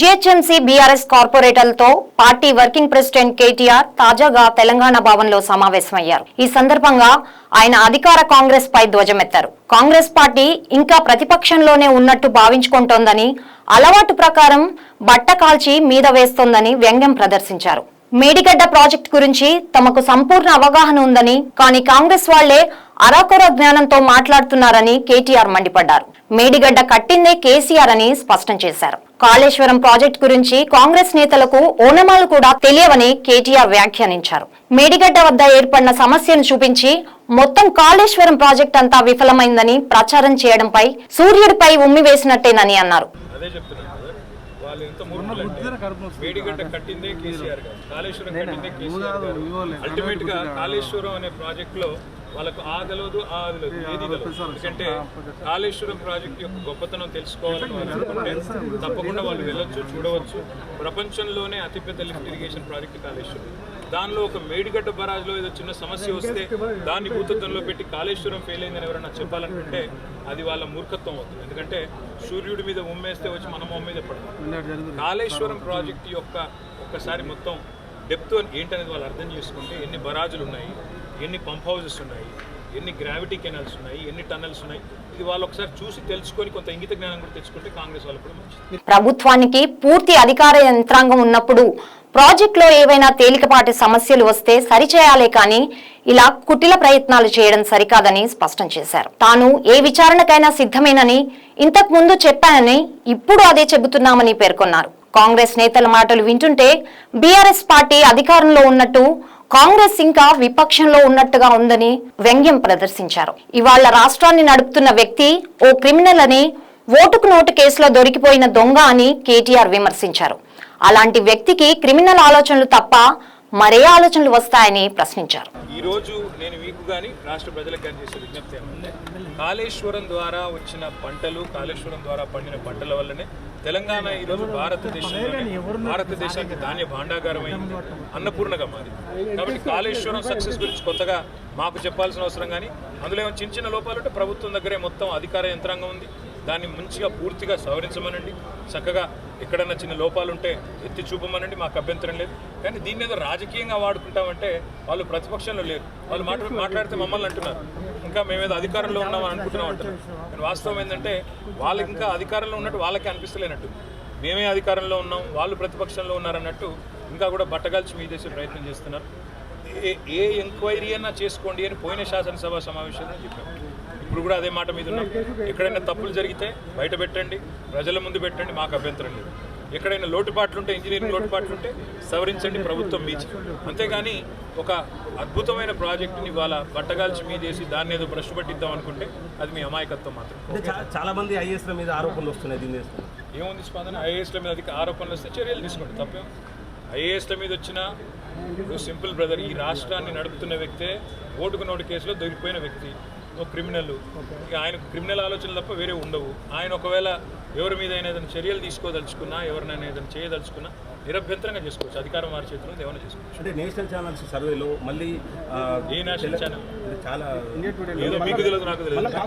GHMC BRS కార్పొరేటర్లతో party working president KTR తాజాగా తెలంగాణ భవన్లో సమావేశమయ్యారు. ఈ సందర్భంగా ఆయన అధికార కాంగ్రెస్ పై ధ్వజమెత్తారు. కాంగ్రెస్ పార్టీ ఇంకా ప్రతిపక్షంలోనే ఉన్నట్టు భావించుకుంటోందని అలవాటు ప్రకారం బట్ట కాల్చి మీద వేస్తోందని వ్యంగ్యం ప్రదర్శించారు. మేడిగడ్డ ప్రాజెక్టు గురించి తమకు సంపూర్ణ అవగాహన ఉందని కానీ కాంగ్రెస్ వాళ్ళే అరాకొర జ్ఞానంతో మాట్లాడుతున్నారని కేటీఆర్ మండిపడ్డారు. మేడిగడ్డ కట్టిందే కేసీఆర్ అని స్పష్టం చేశారు. కాళేశ్వరం ప్రాజెక్టు గురించి కాంగ్రెస్ నేతలకు ఓనమాలు కూడా తెలియవని కేటీఆర్ వ్యాఖ్యానించారు. మేడిగడ్డ వద్ద ఏర్పడిన సమస్యను చూపించి మొత్తం కాళేశ్వరం ప్రాజెక్ట్ అంతా విఫలమైందని ప్రచారం చేయడంపై సూర్యుడిపై ఉమ్మి వేసినట్టేనని అన్నారు. అదే చెప్తున్నాను కదా వాళ్ళు ఎంత మూర్ఖులంటే వేడిగడ్డ కట్టిందే కేసీఆర్ గారు కాళేశ్వరం కట్టిందే కేసీఆర్ గారు. అల్టిమేట్గా కాళేశ్వరం అనే ప్రాజెక్ట్లో వాళ్ళకు ఆ తెలియదు ఆ తెలియదు ఏది ఎందుకంటే కాళేశ్వరం ప్రాజెక్ట్ యొక్క గొప్పతనం తెలుసుకోవాలని అనుకుంటే తప్పకుండా వాళ్ళు వెళ్ళొచ్చు చూడవచ్చు. ప్రపంచంలోనే అతిపెద్ద లిఫ్ట్ ఇరిగేషన్ ప్రాజెక్ట్ కాళేశ్వరం. దానిలో ఒక మేడిగడ్డ బరాజ్లో ఏదో చిన్న సమస్య వస్తే దాన్ని భూతత్వంలో పెట్టి కాళేశ్వరం ఫెయిల్ అయిందని ఎవరైనా చెప్పాలనుకుంటే అది వాళ్ళ మూర్ఖత్వం అవుతుంది. ఎందుకంటే సూర్యుడి మీద ఉమ్మేస్తే వచ్చి మనం ఉమ్మేది ఎప్పటికీ కాళేశ్వరం ప్రాజెక్ట్ యొక్క ఒక్కసారి మొత్తం డెప్త్ ఏంటనేది వాళ్ళు అర్థం చేసుకుంటే ఎన్ని బరాజులు ఉన్నాయి ఎన్ని పంప్ హౌజెస్ ఉన్నాయి ఎన్ని గ్రావిటీ కెనాల్స్ ఉన్నాయి ఎన్ని టనల్స్ ఉన్నాయి ఇది వాళ్ళు ఒకసారి చూసి తెలుసుకొని కొంత ఇంగిత జ్ఞానం కూడా తెచ్చుకుంటే కాంగ్రెస్ వాళ్ళు కూడా మంచిది. ప్రభుత్వానికి పూర్తి అధికార యంత్రాంగం ఉన్నప్పుడు ప్రాజెక్టులో ఏవైనా తేలికపాటి సమస్యలు వస్తే సరిచేయాలే కానీ ఇలా కుటిల ప్రయత్నాలు చేయడం సరికాదని స్పష్టం చేశారు. తాను ఏ విచారణకైనా సిద్ధమేనని ఇంతకు ముందు చెప్పానని ఇప్పుడు అదే చెబుతున్నామని పేర్కొన్నారు. కాంగ్రెస్ నేతల మాటలు వింటుంటే బీఆర్ఎస్ పార్టీ అధికారంలో ఉన్నట్టు కాంగ్రెస్ ఇంకా విపక్షంలో ఉన్నట్టుగా ఉందని వ్యంగ్యం ప్రదర్శించారు. ఇవాళ రాష్ట్రాన్ని నడుపుతున్న వ్యక్తి ఓ క్రిమినల్ అని ఓటుకు నోటు కేసులో దొరికిపోయిన దొంగ అని కేటీఆర్ విమర్శించారు. అలాంటి వ్యక్తికి క్రిమినల్ ఆలోచనలు తప్ప మరే ఆలోచనలు వస్తాయని ప్రశ్నించారు. ఈ రోజు నేను మీకు కానీ రాష్ట్ర ప్రజలకు కానీ చేసే విజ్ఞప్తి ఏమంటే కాళేశ్వరం ద్వారా వచ్చిన పంటలు కాళేశ్వరం ద్వారా పండిన పంటల వల్లనే తెలంగాణ ఈరోజు భారతదేశంలో భారతదేశానికి ధాన్య భాండాగారం అయింది అన్నపూర్ణగా మారింది. కాబట్టి కాళేశ్వరం సక్సెస్ గురించి కొత్తగా మాకు చెప్పాల్సిన అవసరం కానీ అందులో ఏమైనా చిన్న చిన్న లోపాలు ఉంటే ప్రభుత్వం దగ్గరే మొత్తం అధికార యంత్రాంగం ఉంది. దాన్ని మంచిగా పూర్తిగా సవరించమనండి. చక్కగా ఎక్కడన్నా చిన్న లోపాలు ఉంటే ఎత్తి చూపమనండి. మాకు అభ్యంతరం లేదు. కానీ దీన్ని ఏదో రాజకీయంగా వాడుకుంటామంటే వాళ్ళు ప్రతిపక్షంలో లేరు. వాళ్ళు మాట్లా మాట్లాడితే మమ్మల్ని అంటున్నారు. ఇంకా మేమేదో అధికారంలో ఉన్నామని అనుకుంటున్నాం అంటున్నారు కానీ వాస్తవం ఏంటంటే వాళ్ళకి ఇంకా అధికారంలో ఉన్నట్టు వాళ్ళకే అనిపిస్తలేనట్టు. మేమే అధికారంలో ఉన్నాం. వాళ్ళు ప్రతిపక్షంలో ఉన్నారన్నట్టు ఇంకా కూడా బట్టగాల్చి మీ చేసే ప్రయత్నం చేస్తున్నారు. ఏ ఏ ఎంక్వైరీ అయినా చేసుకోండి అని పోయిన శాసనసభ సమావేశంలో చెప్పాము ఇప్పుడు కూడా అదే మాట మీద ఉన్నాం. ఎక్కడైనా తప్పులు జరిగితే బయట పెట్టండి ప్రజల ముందు పెట్టండి మాకు అభ్యంతరం లేదు. ఎక్కడైనా లోటుపాట్లు ఉంటే ఇంజనీరింగ్ లోటుపాట్లు ఉంటే సవరించండి ప్రభుత్వం మీచి అంతేగాని ఒక అద్భుతమైన ప్రాజెక్టుని ఇవాళ బట్టగాల్చి మీదేసి దాన్ని ఏదో బ్రష్ పట్టిద్దాం అనుకుంటే అది మీ అమాయకత్వం మాత్రం. చాలా మంది ఐఏఎస్ల మీద ఆరోపణలు వస్తున్నాయి దీని ఏముంది స్పందన? ఐఏఎస్ల మీద అధిక ఆరోపణలు వస్తే చర్యలు తీసుకోండి తప్పేం? ఐఏఎస్ల మీద వచ్చిన ఇప్పుడు సింపుల్ బ్రదర్ ఈ రాష్ట్రాన్ని నడుపుతున్న వ్యక్తే ఓటుకు నోటు కేసులో దొరికిపోయిన వ్యక్తి. ఒక క్రిమినల్ ఇక ఆయన క్రిమినల్ ఆలోచనలు తప్ప వేరే ఉండవు. ఆయన ఒకవేళ ఎవరి మీద అయినా ఏదైనా చర్యలు తీసుకోదలుచుకున్నా ఎవరినైనా ఏదైనా చేయదలుచుకున్నా నిరభ్యంతరంగా చేసుకోవచ్చు. అధికారం వారి చేతిలో ఏమైనా చేసుకోవచ్చు. అంటే నేషనల్ ఛానల్స్ సర్వేలో మళ్ళీ ఏ నేషనల్ ఛానల్ ఇది చాలా ఏదో మీకు తెలియదు నాకు తెలియదు.